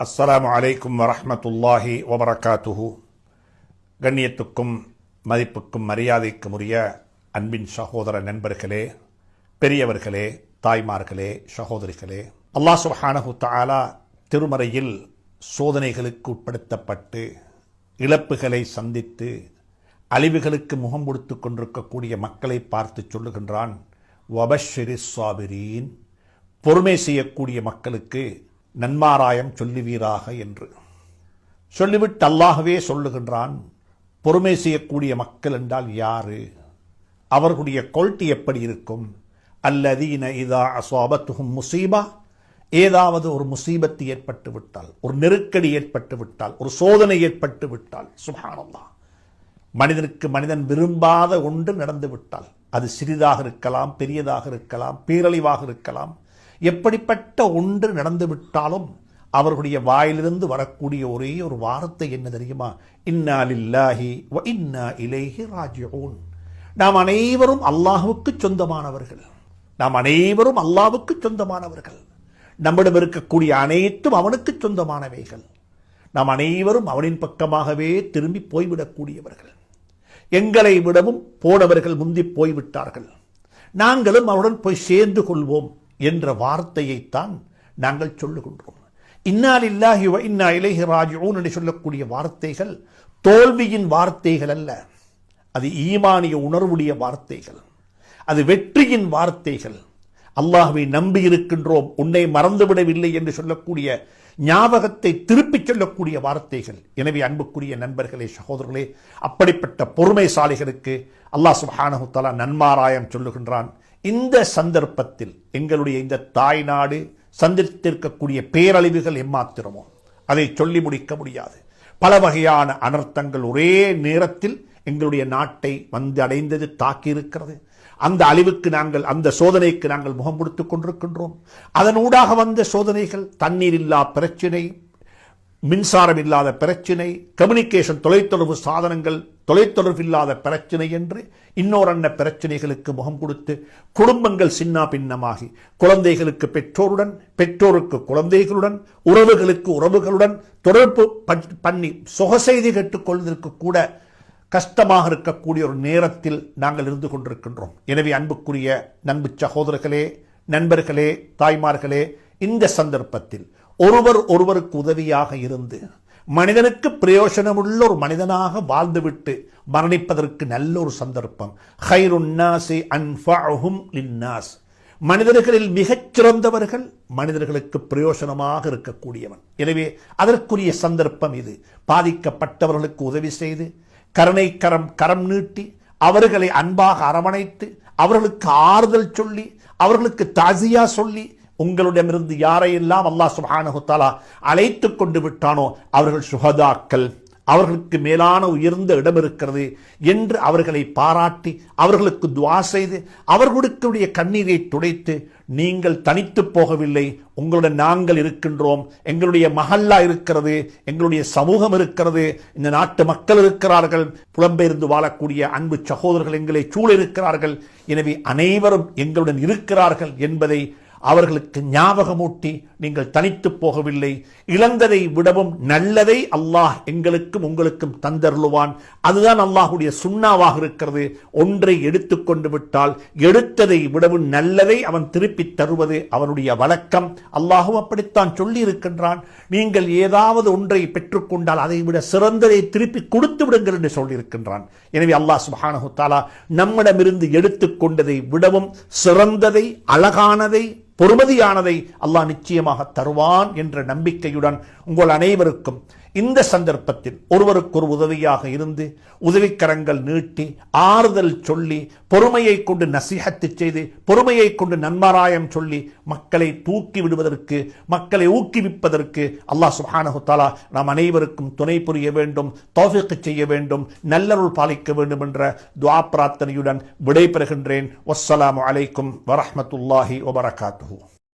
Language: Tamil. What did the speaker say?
அஸ்ஸலாமு அலைக்கும் வரஹ்மத்துல்லாஹி வபரகாத்துஹு. கண்ணியத்துக்கும் மதிப்புக்கும் மரியாதைக்கும் உரிய அன்பின் சகோதர நண்பர்களே பெரியவர்களே தாய்மார்களே சகோதரிகளே அல்லாஹ் சுஹானஹு தாலா திருமறையில் சோதனைகளுக்கு உட்படுத்தப்பட்டு இழப்புகளை சந்தித்து அழிவுகளுக்கு முகம் கொடுத்து கொண்டிருக்கக்கூடிய மக்களை பார்த்து சொல்லுகின்றான் வபஷிரி சாபிரீன். பொறுமை செய்யக்கூடிய மக்களுக்கு நன்மாராயம் சொல்லுவீராக என்று. சொல்லிவிட்டு அல்லாகவே சொல்லுகின்றான் பொறுமை செய்யக்கூடிய மக்கள் என்றால் யாரு? அவர்களுடைய குவாலிட்டி எப்படி இருக்கும்? அல்லதீன இதா அசோபத்துகும் முசீபா. ஏதாவது ஒரு முசீபத்து ஏற்பட்டு விட்டால் ஒரு நெருக்கடி ஏற்பட்டு விட்டால் ஒரு சோதனை ஏற்பட்டு விட்டால் சுபானல்லா மனிதனுக்கு மனிதன் விரும்பாத ஒன்று நடந்து விட்டால் அது சிறிதாக இருக்கலாம் பெரியதாக இருக்கலாம் பேரழிவாக இருக்கலாம். எப்படிப்பட்ட ஒன்று நடந்து விட்டாலும் அவர்களுடைய வாயிலிருந்து வரக்கூடிய ஒரே ஒரு வார்த்தை என்ன தெரியுமா? இன்னா லில்லாஹி வ இன்னா இலைஹி ராஜிஊன். நாம் அனைவரும் அல்லாஹுக்கு சொந்தமானவர்கள். நாம் அனைவரும் அல்லாஹ்வுக்கு சொந்தமானவர்கள். நம்மிடம் இருக்கக்கூடிய அனைத்தும் அவனுக்கு சொந்தமானவைகள். நாம் அனைவரும் அவனின் பக்கமாகவே திரும்பி போய்விடக்கூடியவர்கள். எங்களை விடவும் போனவர்கள் முந்தி போய்விட்டார்கள். நாங்களும் அவனுடன் போய் சேர்ந்து கொள்வோம். என்ற வார்த்தையைத்தான் நாங்கள் சொல்லுகின்றோம். இன்னாலில்லாஹி வ இன்னா இலைஹி ராஜிஊன் என்று சொல்லக்கூடிய வார்த்தைகள் தோல்வியின் வார்த்தைகள் அல்ல. அது ஈமானிய உணர்வுடைய வார்த்தைகள். அது வெற்றியின் வார்த்தைகள். அல்லாஹுவை நம்பி இருக்கின்றோம். உன்னை மறந்துவிடவில்லை என்று சொல்லக்கூடிய ஞாபகத்தை திருப்பிச் சொல்லக்கூடிய வார்த்தைகள். எனவே அன்புக்குரிய நண்பர்களே சகோதரர்களே அப்படிப்பட்ட பொறுமைசாலிகளுக்கு அல்லாஹ் சுப்ஹானஹு நன்மாராயம் சொல்லுகின்றான். இந்த சந்தர்ப்பத்தில் எங்களுடைய இந்த தாய் நாடு சந்தித்திருக்கக்கூடிய பேரழிவுகள் எம்மாத்திரமோ? அதை சொல்லி முடிக்க முடியாது. பல வகையான அனர்த்தங்கள் ஒரே நேரத்தில் எங்களுடைய நாட்டை வந்து அடைந்தது தாக்கியிருக்கிறது. அந்த அழிவுக்கு நாங்கள் அந்த சோதனைக்கு நாங்கள் முகம் கொடுத்து கொண்டிருக்கின்றோம். அதனூடாக வந்த சோதனைகள் தண்ணீர் இல்லா பிரச்சினை மின்சாரம் இல்லாத பிரச்சினை கம்யூனிகேஷன் தொலைத்தொடர்பு சாதனங்கள் தொலைத்தொடர்பு இல்லாத பிரச்சினை என்று இன்னொரன்ன பிரச்சனைகளுக்கு முகம் கொடுத்து குடும்பங்கள் சின்னா பின்னமாகி குழந்தைகளுக்கு பெற்றோருடன் பெற்றோருக்கு குழந்தைகளுடன் உறவுகளுக்கு உறவுகளுடன் தொடர்பு பண்ணி சொகசெய்தி கேட்டுக்கொள்வதற்கு கூட கஷ்டமாக இருக்கக்கூடிய ஒரு நேரத்தில் நாங்கள் இருந்து கொண்டிருக்கின்றோம். எனவே அன்புக்குரிய நண்பு சகோதரர்களே நண்பர்களே தாய்மார்களே இந்த சந்தர்ப்பத்தில் ஒருவர் ஒருவருக்கு உதவியாக இருந்து மனிதனுக்கு பிரயோஜனமுள்ள ஒரு மனிதனாக வாழ்ந்துவிட்டு மரணிப்பதற்கு நல்ல ஒரு சந்தர்ப்பம். ஹைருன்னாசி அன்ஃபஅஹும் லின்னாஸ். மனிதர்களில் மிகச் சிறந்தவர்கள் மனிதர்களுக்கு பிரயோஜனமாக இருக்கக்கூடியவன். எனவே அதற்குரிய சந்தர்ப்பம் இது. பாதிக்கப்பட்டவர்களுக்கு உதவி செய்து கருணை கரம் கரம் நீட்டி அவர்களை அன்பாக அரவணைத்து அவர்களுக்கு ஆறுதல் சொல்லி அவர்களுக்கு தாசியா சொல்லி உங்களிடமிருந்து யாரையெல்லாம் அல்லாஹ் சுப்ஹானஹு அழைத்து கொண்டு விட்டானோ அவர்கள் சுகதாக்கள் அவர்களுக்கு மேலான உயர்ந்த இடம் இருக்கிறது என்று அவர்களை பாராட்டி அவர்களுக்கு துவா செய்து அவர்களுடைய கண்ணீரை துடைத்து நீங்கள் தனித்து போகவில்லை உங்களுடன் நாங்கள் இருக்கின்றோம் எங்களுடைய மகல்லா இருக்கிறது எங்களுடைய சமூகம் இருக்கிறது இந்த நாட்டு மக்கள் இருக்கிறார்கள் புலம்பெயர்ந்து வாழக்கூடிய அன்பு சகோதரர்கள் எங்களை சூழ இருக்கிறார்கள் எனவே அனைவரும் எங்களுடன் இருக்கிறார்கள் என்பதை அவர்களுக்கு ஞாபகமூட்டி நீங்கள் தனித்து போகவில்லை. இழந்ததை விடவும் நல்லதை அல்லாஹ் எங்களுக்கும் உங்களுக்கும் தந்தருளுவான். அதுதான் அல்லாஹுடைய சுண்ணாவாக இருக்கிறது. ஒன்றை எடுத்துக்கொண்டு விட்டால் எடுத்ததை விடவும் நல்லதை அவன் திருப்பி தருவது அவனுடைய வழக்கம். அல்லாஹும் அப்படித்தான் சொல்லி இருக்கின்றான் நீங்கள் ஏதாவது ஒன்றை பெற்றுக்கொண்டால் அதை விட சிறந்ததை திருப்பி கொடுத்து விடுங்கள் என்று சொல்லியிருக்கின்றான். எனவே அல்லாஹ் சுபானு தாலா நம்மிடமிருந்து எடுத்துக்கொண்டதை விடவும் சிறந்ததை அழகானதை பொறுமதியானதை அல்லாஹ் நிச்சயமாக தருவான் என்ற நம்பிக்கையுடன் உங்கள் அனைவருக்கும் இந்த சந்தர்ப்பத்தில் ஒருவருக்கு ஒரு உதவியாக இருந்து உதவிக்கரங்கள் நீட்டி ஆறுதல் சொல்லி பொறுமையை கொண்டு நசிஹத்து செய்து பொறுமையை கொண்டு நன்மாராயம் சொல்லி மக்களை தூக்கி விடுவதற்கு மக்களை ஊக்குவிப்பதற்கு அல்லாஹ் சுஹானஹு தாலா நாம் அனைவருக்கும் துணை புரிய வேண்டும் தோஃபிக்கு செய்ய வேண்டும் நல்லருள் பாலிக்க வேண்டும் என்ற துவா பிரார்த்தனையுடன் விடைபெறுகின்றேன். வசலாம் அலைக்கும் வரஹ்மத்துல்லாஹி வபரகாத்துஹு.